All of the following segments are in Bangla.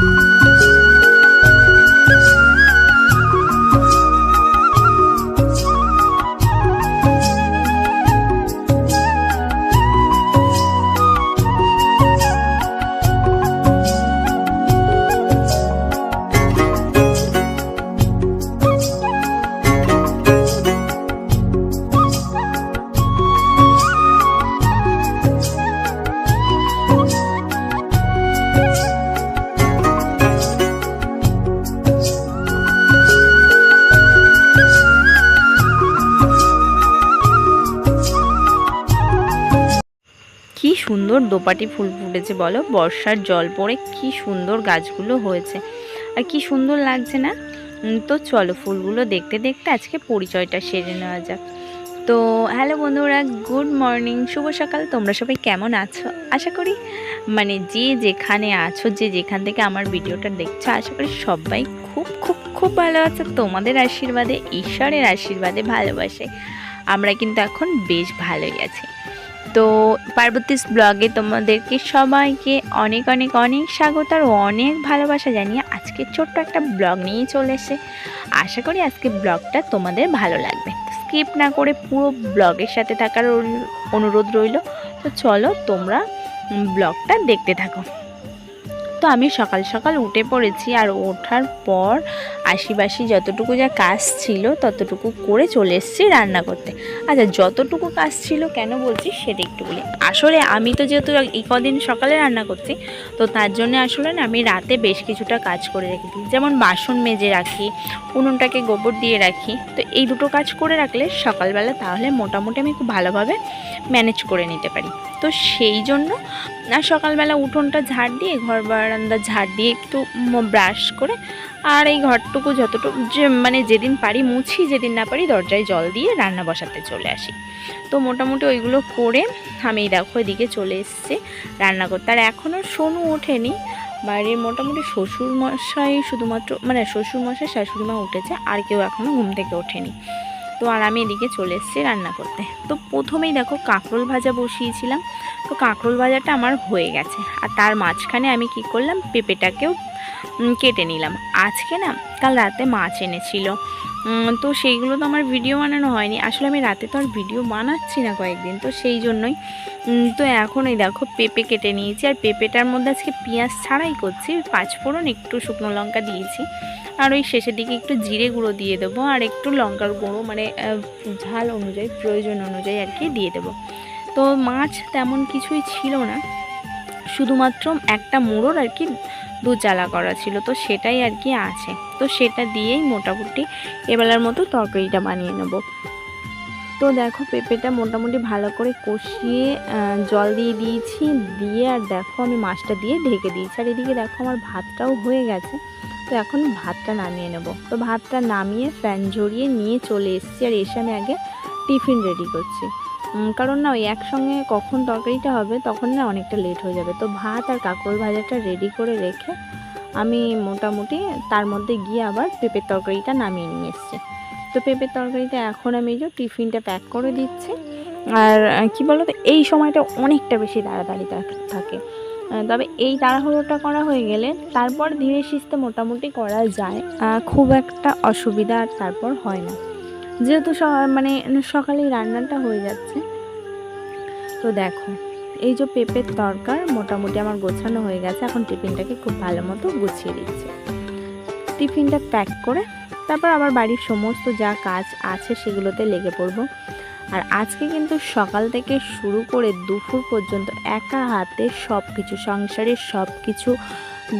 কি সুন্দর দোপাটি ফুল ফুটেছে, বলো? বর্ষার জল পড়ে কি সুন্দর গাছগুলো হয়েছে। আর কি সুন্দর লাগছে না? তো চলো ফুলগুলো দেখতে দেখতে আজকে পরিচয়টা সেরে নেওয়া যাক। তো, হ্যালো বন্ধুরা, গুড মর্নিং, শুভ সকাল, তোমরা সবাই কেমন আছো? আশা করি মানে যে যেখানে আছো, যে যেখান থেকে আমার ভিডিওটা দেখছ, আশা করি সবাই খুব খুব খুব ভালো আছে। তোমাদের আশীর্বাদে, ঈশ্বরের আশীর্বাদে ভালোবাসে আমরা কিন্তু এখন বেশ ভালোই আছি। তো পার্বতীস ব্লগে তোমাদেরকে সবাইকে অনেক অনেক অনেক স্বাগত আর অনেক ভালোবাসা জানিয়ে আজকে ছোট্ট একটা ব্লগ নিয়ে চলে এসে আশা করি আজকে ব্লগটা তোমাদের ভালো লাগবে। স্কিপ না করে পুরো ব্লগের সাথে থাকার অনুরোধ রইল। তো চলো তোমরা ব্লগটা দেখতে থাকো। তো আমি সকাল সকাল উঠে পড়েছি আর ওঠার পর আশিবাসি যতটুকু যা কাজ ছিল ততটুকু করে চলে এসেছি রান্না করতে। আচ্ছা যতটুকু কাজ ছিল কেন বলছি সেটা একটু বলি। আসলে আমি তো যেহেতু এই কদিন সকালে রান্না করছি, তো তার জন্য আসলে না আমি রাতে বেশ কিছুটা কাজ করে রেখে দিই যেমন বাসন মেজে রাখি, উনুনটাকে গোবর দিয়ে রাখি, তো এই দুটো কাজ করে রাখলে সকালবেলা তাহলে মোটামুটি আমি খুব ভালোভাবে ম্যানেজ করে নিতে পারি। তো সেই জন্য সকালবেলা উঠোনটা ঝাড় দিয়ে ঘর বারান্দা ঝাড় দিয়ে একটু ব্রাশ করে আর এই ঘরটুকু যতটুকু যে মানে যেদিন পারি মুছি, যেদিন না পারি দরজায় জল দিয়ে রান্না বসাতে চলে আসি। তো মোটামুটি ওইগুলো করে আমি দেখো এদিকে চলে এসেছি রান্না করতে। আর এখনও সোনু ওঠেনি। বাড়ির মোটামুটি শ্বশুর মশাই শুধুমাত্র মানে শ্বশুর মশাই শাশুড়ি মা উঠেছে। আর কেউ এখনও ঘুম থেকে ওঠেনি। তো আর আমি এদিকে চলে এসেছি রান্না করতে। তো প্রথমেই দেখো কাঁকরোল ভাজা বসিয়েছিলাম। তো কাঁকরোল ভাজাটা আমার হয়ে গেছে। আর তার মাঝখানে আমি কি করলাম, পেঁপেটাকেও কেটে নিলাম। আজকে না, কাল রাতে মাছ এনেছিল। তো সেইগুলো তো আমার ভিডিও বানানো হয়নি। আসলে আমি রাতে তো আর ভিডিও বানাচ্ছি না কয়েকদিন। তো সেই জন্যই তো এখন এই দেখো পেঁপে কেটে নিয়েছি। আর পেঁপেটার মধ্যে আজকে পেঁয়াজ ছাড়াই করছি। পাঁচফোড়ন, একটু শুকনো লঙ্কা দিয়েছি। আর ওই শেষের দিকে একটু জিরে গুঁড়ো দিয়ে দেবো আর একটু লঙ্কার গুঁড়ো মানে ঝাল অনুযায়ী, প্রয়োজন অনুযায়ী আর কি দিয়ে দেবো। তো মাছ তেমন কিছুই ছিল না, শুধুমাত্র একটা মুড়োর আর কি দু জ্বালা করা ছিল, তো সেটাই আর কি আছে। তো সেটা দিয়েই মোটামুটি এবেলার মতো তরকারিটা বানিয়ে নেব। তো দেখো পেঁপেটা মোটামুটি ভালো করে কষিয়ে জল দিয়ে দিয়েছি, দিয়ে আর দেখো আমি মাছটা দিয়ে ঢেকে দিয়েছি। আর এদিকে দেখো আমার ভাতটাও হয়ে গেছে। তো এখন ভাতটা নামিয়ে নেব। তো ভাতটা নামিয়ে ফ্যান ঝরিয়ে নিয়ে চলে এসেছি আর এসে আমি আগে টিফিন রেডি করছি। কারণ না ওই একসঙ্গে কখন তরকারিটা হবে তখন না অনেকটা লেট হয়ে যাবে। তো ভাত আর কাঁকরোল ভাজাটা রেডি করে রেখে আমি মোটামুটি তার মধ্যে গিয়ে আবার পেঁপের তরকারিটা নামিয়ে নিয়ে এসেছি। তো পেঁপের তরকারিটা এখন আমি যে টিফিনটা প্যাক করে দিচ্ছি। আর কি বলো তো এই সময়টা অনেকটা বেশি তাড়াতাড়ি থাকে। তবে এই তাড়াহুড়োটা করা হয়ে গেলে তারপর ধীরে সুস্থে মোটামুটি করা যায়। খুব একটা অসুবিধা আর তারপর হয় না। যেহেতু মানে সকালেই রান্নাটা হয়ে যাচ্ছে। তো দেখো, এই যে পেঁপের তরকার মোটামুটি আমার গোছানো হয়ে গেছে। এখন টিফিনটাকে খুব ভালো মতো গুছিয়ে দিচ্ছি টিফিনটা প্যাক করে তারপর আবার বাড়ির সমস্ত যা কাজ আছে সেগুলোতে লেগে পড়ব। আর আজকে কিন্তু সকাল থেকে শুরু করে দুপুর পর্যন্ত একা হাতে সব কিছু সংসারের সব কিছু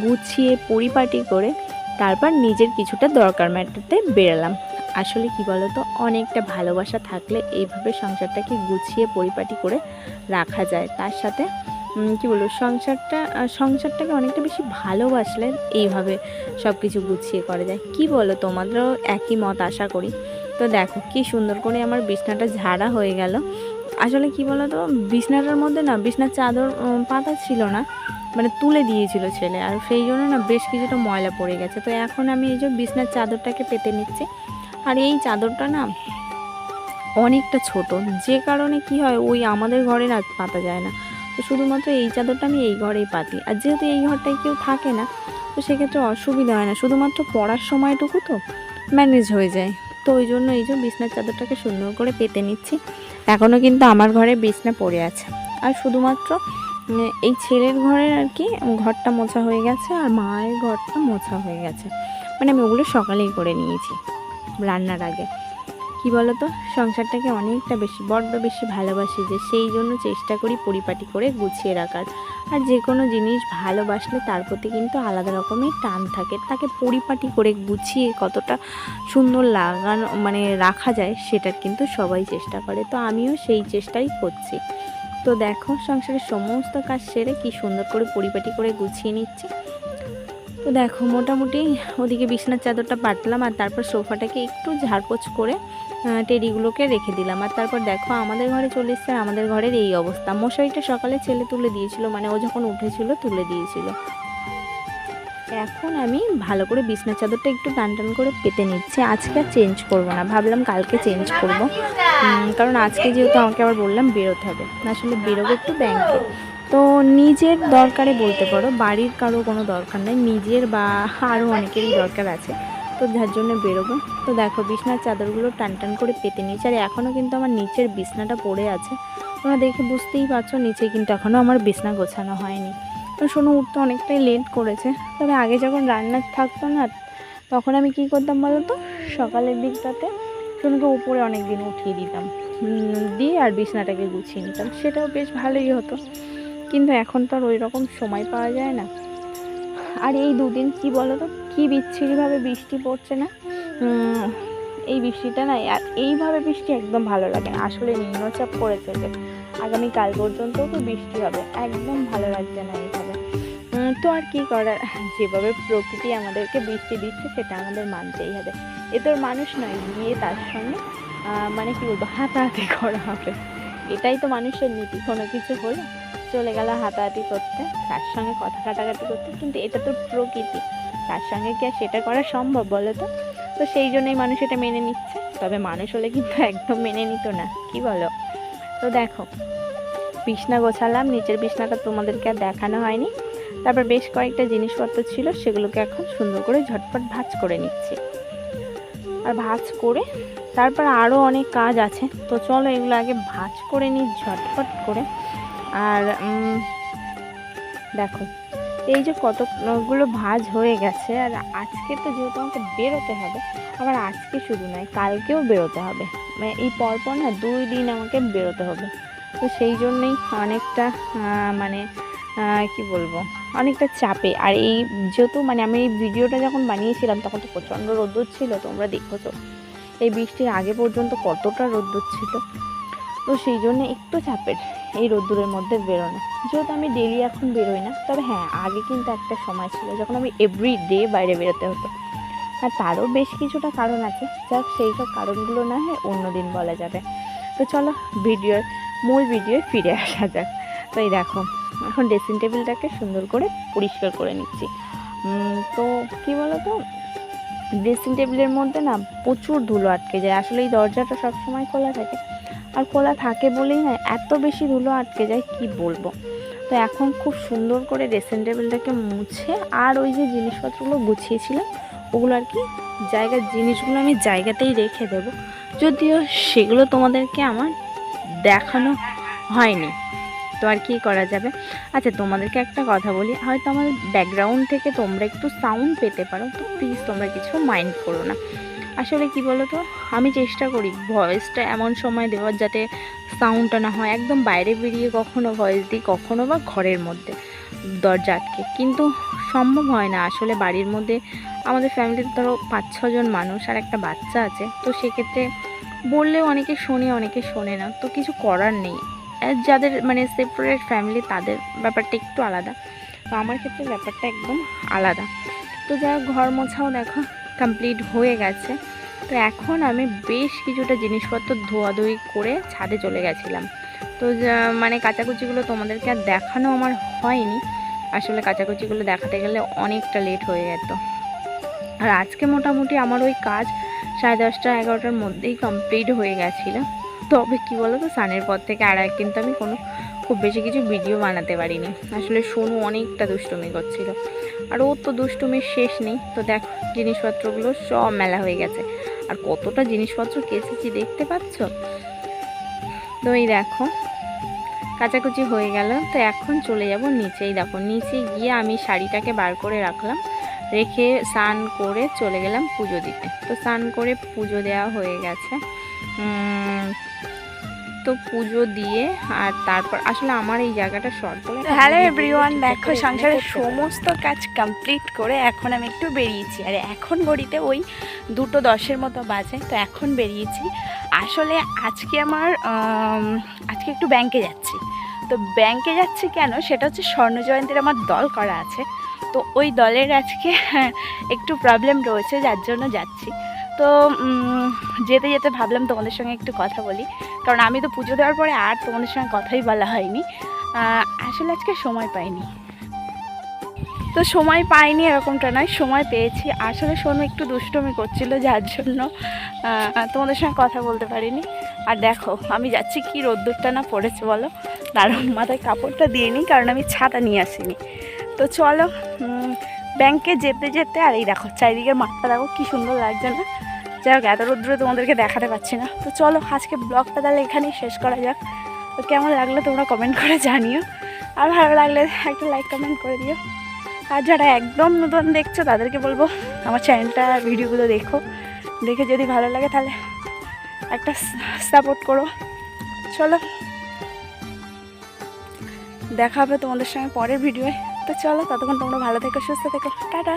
গুছিয়ে, পরিপাটি করে তারপর নিজের কিছুটা দরকার মেটাতে বেরালাম। আসলে কি বলতো, অনেকটা ভালোবাসা থাকলে এইভাবে সংসারটাকে গুছিয়ে, পরিপাটি করে রাখা যায়। তার সাথে কি বলব, সংসারটা সংসারটাকে অনেকটা বেশি ভালোবাসলে এইভাবে সব কিছু গুছিয়ে করা যায়। কি বলো, তোমাদেরও একই মত আশা করি? তো দেখো, কি সুন্দর করে আমার বিছনাটা ঝাড়া হয়ে গেল। আসলে কি বলো তো বিছনাটার মধ্যে না, বিছনার চাদর পাতা ছিল না মানে তুলে দিয়েছিল ছেলে। আর সেই জন্য না বেশ কিছুটা ময়লা পড়ে গেছে। তো এখন আমি এই যে বিছনার চাদরটাকে পেতে নিচ্ছি। আর এই চাদরটা না অনেকটা ছোট। যে কারণে কি হয়, ওই আমাদের ঘরে না পাতা যায় না। তো শুধুমাত্র এই চাদরটা আমি এই ঘরেই পাতি। আর যেহেতু এই ঘরটায় কেউ থাকে না, তো সেক্ষেত্রে অসুবিধা হয় না। শুধুমাত্র পড়ার সময়টুকু তো ম্যানেজ হয়ে যায়। তো ওই জন্য এই যে বিছনার চাদরটাকে সুন্দর করে পেতে নিচ্ছি। এখনও কিন্তু আমার ঘরে বিছনা পড়ে আছে। আর শুধুমাত্র এই ছেলের ঘরের আর কি, ঘরটা মোছা হয়ে গেছে আর মায়ের ঘরটা মোছা হয়ে গেছে। মানে আমি ওগুলো সকালেই করে নিয়েছি রান্নার আগে। কি বলতো? সংসারটাকে অনেকটা বেশি, বড্ড বেশি ভালোবাসি যে সেই জন্য চেষ্টা করি পরিপাটি করে গুছিয়ে রাখার। আর যে কোনো জিনিস ভালোবাসলে তার প্রতি কিন্তু আলাদা রকমের টান থাকে। তাকে পরিপাটি করে গুছিয়ে কতটা সুন্দর লাগানো মানে রাখা যায় সেটার কিন্তু সবাই চেষ্টা করে। তো আমিও সেই চেষ্টাই করছি। তো দেখো সংসারের সমস্ত কাজ সেরে কি সুন্দর করে পরিপাটি করে গুছিয়ে নিচ্ছি। তো দেখো মোটামুটি ওদিকে বিছানার চাদরটা পাতলাম আর তারপর সোফাটাকে একটু ঝাড়পোছ করে টেডিগুলোকে রেখে দিলাম। আর তারপর দেখো, আমাদের ঘরে চলে এসছে আমাদের ঘরের এই অবস্থা। মশারিটা সকালে ছেলে তুলে দিয়েছিল মানে ও যখন উঠেছিল, তুলে দিয়েছিল। এখন আমি ভালো করে বিছনার চাদরটা একটু টান টান করে পেতে নিচ্ছি। আজকে আর চেঞ্জ করব না। ভাবলাম কালকে চেঞ্জ করব। কারণ আজকে যেহেতু আমাকে আবার বললাম বেরোতে হবে। আসলে বেরোবো একটু ব্যাংকে তো নিজের দরকারে বলতে পারো, বাড়ির কারও কোনো দরকার নেই। নিজের বা আরও অনেকেরই দরকার আছে। তো যার জন্য বেরোবো। তো দেখো বিছনার চাদরগুলো টান টান করে পেতে নিয়েছি। আর এখনও কিন্তু আমার নিচের বিছনাটা পড়ে আছে। তোমরা দেখে বুঝতেই পারছ, নিচে কিন্তু এখনও আমার বিছনা গোছানো হয়নি। তো শোনো উঠতে অনেকটাই লেট করেছে। তবে আগে যখন রান্না থাকতো না, তখন আমি কি করতাম বলো তো? সকালের দিকটাতে শোনোকে উপরে অনেক দিন উঠিয়ে দিতাম। দিয়ে আর বিছনাটাকে গুছিয়ে নিতাম। সেটাও বেশ ভালোই হতো। কিন্তু এখন তো আর ওই রকম সময় পাওয়া যায় না। আর এই দুদিন কি বলো তো? কী বিচ্ছিরিভাবে বৃষ্টি পড়ছে না? এই বৃষ্টিটা না, আর এইভাবে বৃষ্টি একদম ভালো লাগে না। আসলে নিম্নচাপ পড়েছে যে আগামী কাল পর্যন্তও তো বৃষ্টি হবে। একদম ভালো লাগছে না এইভাবে। তো আর কি করার? যেভাবে প্রকৃতি আমাদেরকে বৃষ্টি দিচ্ছে, সেটা আমাদের মানতেই হবে। এ তো আর মানুষ নয়, গিয়ে তার সঙ্গে মানে কি বলব হাতাহাতি করা হবে। এটাই তো মানুষের নীতি, কোনো কিছু হলো চলে গেল হাতাহাতি করতে, তার সঙ্গে কথা কাটাকাটি করতে। কিন্তু এটা তো প্রকৃতি। তার সঙ্গে কি আর সেটা করা সম্ভব বলো তো? তো সেই জন্যই মানুষ এটা মেনে নিচ্ছে। তবে মানুষ হলে কিন্তু একদম মেনে নিত না। কি বলো? তো দেখো, বিছনা গোছালাম, নিচের বিছনাটা তোমাদেরকে আর দেখানো হয়নি। তারপর বেশ কয়েকটা জিনিসপত্র ছিল, সেগুলোকে এখন সুন্দর করে ঝটপট ভাঁজ করে নিচ্ছি। আর ভাঁজ করে তারপর আরও অনেক কাজ আছে। তো চলো এগুলো আগে ভাঁজ করে নিই ঝটপট করে। আর দেখো এই যে কতগুলো ভাঁজ হয়ে গেছে, আর আজকে তো যেহেতু আমাকে বেরোতে হবে, আবার আজকে শুধু নয়, কালকেও বেরোতে হবে। মানে এই পরপর না দুই দিন আমাকে বেরোতে হবে। তো সেই জন্যই অনেকটা মানে কি বলব, অনেকটা চাপে। আর এই যেহেতু মানে আমি এই ভিডিওটা যখন বানিয়েছিলাম, তখন তো প্রচণ্ড রোদ্দুর ছিল, তোমরা দেখেছ। এই বৃষ্টির আগে পর্যন্ত কতটা রোদ্দুর ছিল। তো সেই জন্য একটু চাপের এই রোদ্দুরের মধ্যে বেরোনো। যেহেতু আমি ডেলি এখন বেরোই না, তবে হ্যাঁ আগে কিন্তু একটা সময় ছিল যখন আমি এভরি ডে বাইরে বেরোতে হতো। আর তারও বেশ কিছুটা কারণ আছে, যাক সেই সব কারণগুলো না হয় অন্যদিন বলা যাবে। তো চলো ভিডিওর মূল ভিডিওয়ে ফিরে আসা যাক। তো এই দেখো, এখন ড্রেসিং টেবিলটাকে সুন্দর করে পরিষ্কার করে নিচ্ছি। তো কী বলো তো ড্রেসিং টেবিলের মধ্যে না প্রচুর ধুলো আটকে যায়। আসলে এই দরজাটা সবসময় খোলা থাকে। আর খোলা থাকে বলেই না, এত বেশি ধুলো আটকে যায়, কি বলব? তো এখন খুব সুন্দর করে ড্রেসিং টেবিলটাকে মুছে আর ওই যে জিনিসপত্রগুলো গুছিয়েছিলাম, ওগুলো আর কি জায়গার জিনিসগুলো আমি জায়গাতেই রেখে দেব। যদিও সেগুলো তোমাদেরকে আমার দেখানো হয়নি, তো আর কি করা যাবে? আচ্ছা তোমাদেরকে একটা কথা বলি, হয়তো আমার ব্যাকগ্রাউন্ড থেকে তোমরা একটু সাউন্ড পেতে পারো, তো প্লিজ তোমরা কিছু মাইন্ড করো না। আসলে কি বলো তো আমি চেষ্টা করি ভয়েসটা এমন সময় দেওয়ার যাতে সাউন্ডটা না হয়। একদম বাইরে বেরিয়ে কখনো ভয়েস দিই, কখনো বা ঘরের মধ্যে, দরজা আটকে। কিন্তু সম্ভব হয় না। আসলে বাড়ির মধ্যে আমাদের ফ্যামিলিতে ধরো পাঁচ ছজন মানুষ আর একটা বাচ্চা আছে। তো সেক্ষেত্রে বললেও অনেকে শোনে অনেকে শোনে না। তো কিছু করার নেই। যাদের মানে সেপারেট ফ্যামিলি তাদের ব্যাপারটা একটু আলাদা। তো আমার ক্ষেত্রে ব্যাপারটা একদম আলাদা। তো যা ঘর মোছাও দেখো। কমপ্লিট হয়ে গেছে। তো এখন আমি বেশ কিছুটা জিনিসপত্র ধোয়াধুয়ি করে ছাদে চলে গেছিলাম। তো মানে কাচাকুচিগুলো তোমাদেরকে আর দেখানো আমার হয়নি। আসলে কাচাকুচিগুলো দেখাতে গেলে অনেকটা লেট হয়ে যেত। আর আজকে মোটামুটি আমার ওই কাজ সাড়ে দশটা, এগারোটার মধ্যেই কমপ্লিট হয়ে গেছিল। তবে কি বলো তো সানের পর থেকে আর কিন্তু আমি কোনো খুব বেশি কিছু ভিডিও বানাতে পারিনি। আসলে সোনু অনেকটা দুষ্টুমি করছিল। আর ওর তো দুষ্টুমির শেষ নেই। তো দেখ, জিনিসপত্রগুলো সব মেলা হয়ে গেছে। আর কতটা জিনিসপত্র কেচেছি দেখতে পাচ্ছ? তো এই দেখো, কাচাকুচি হয়ে গেল। তো এখন চলে যাব নিচেই। দেখো, নিচে গিয়ে আমি শাড়িটাকে বার করে রাখলাম। রেখে স্নান করে চলে গেলাম পুজো দিতে। তো স্নান করে পুজো দেওয়া হয়ে গেছে। তো পুজো দিয়ে আর তারপর আসলে আমার এই জায়গাটা শর্ট হ্যালো এভরিওয়ান দেখো সংসারের সমস্ত কাজ কমপ্লিট করে এখন আমি একটু বেরিয়েছি। আর এখন ঘড়িতে ওই দুটো দশের মতো বাজে তো এখন বেরিয়েছি। আসলে আজকে আমার আজকে একটু ব্যাংকে যাচ্ছি। তো ব্যাংকে যাচ্ছি কেন? সেটা হচ্ছে স্বর্ণ জয়ন্তীর আমার দল করা আছে। তো ওই দলের আজকে একটু প্রবলেম রয়েছে যার জন্য যাচ্ছি। তো যেতে যেতে ভাবলাম তোমাদের সঙ্গে একটু কথা বলি। কারণ আমি তো পুজো দেওয়ার পরে আর তোমাদের সঙ্গে কথাই বলা হয়নি। আসলে আজকে সময় পাইনি। তো সময় পাইনি এরকমটা নয়, সময় পেয়েছি। আসলে সোনু একটু দুষ্টমি করছিল, যার জন্য তোমাদের সঙ্গে কথা বলতে পারিনি। আর দেখো, আমি যাচ্ছি কি রোদ্দুরটা না পড়েছে বলো? দাঁড়াও মাথায় কাপড়টা দিয়ে নিই কারণ আমি ছাতা নিয়ে আসিনি। তো চলো ব্যাংকে যেতে যেতে, আর এই দেখো, চারিদিকের মাঠটা দেখো, কি সুন্দর লাগছে না? যাই হোক, এত রোদ্দুরে তোমাদেরকে দেখাতে পাচ্ছি না। তো চলো, আজকে ব্লগটা তাহলে এখানেই শেষ করা যাক। তো কেমন লাগল তোমরা কমেন্ট করে জানিও। আর ভালো লাগলে একটা লাইক কমেন্ট করে দিও। আর যারা একদম নতুন দেখছ, তাদেরকে বলব, আমার চ্যানেলটা ভিডিওগুলো দেখো। দেখে যদি ভালো লাগে তাহলে একটা সাপোর্ট করো। চলো, দেখা হবে তোমাদের সঙ্গে পরের ভিডিওয়ে তো চলো, ততক্ষণ তোমরা ভালো থেকো, সুস্থ থেকো। টাটা!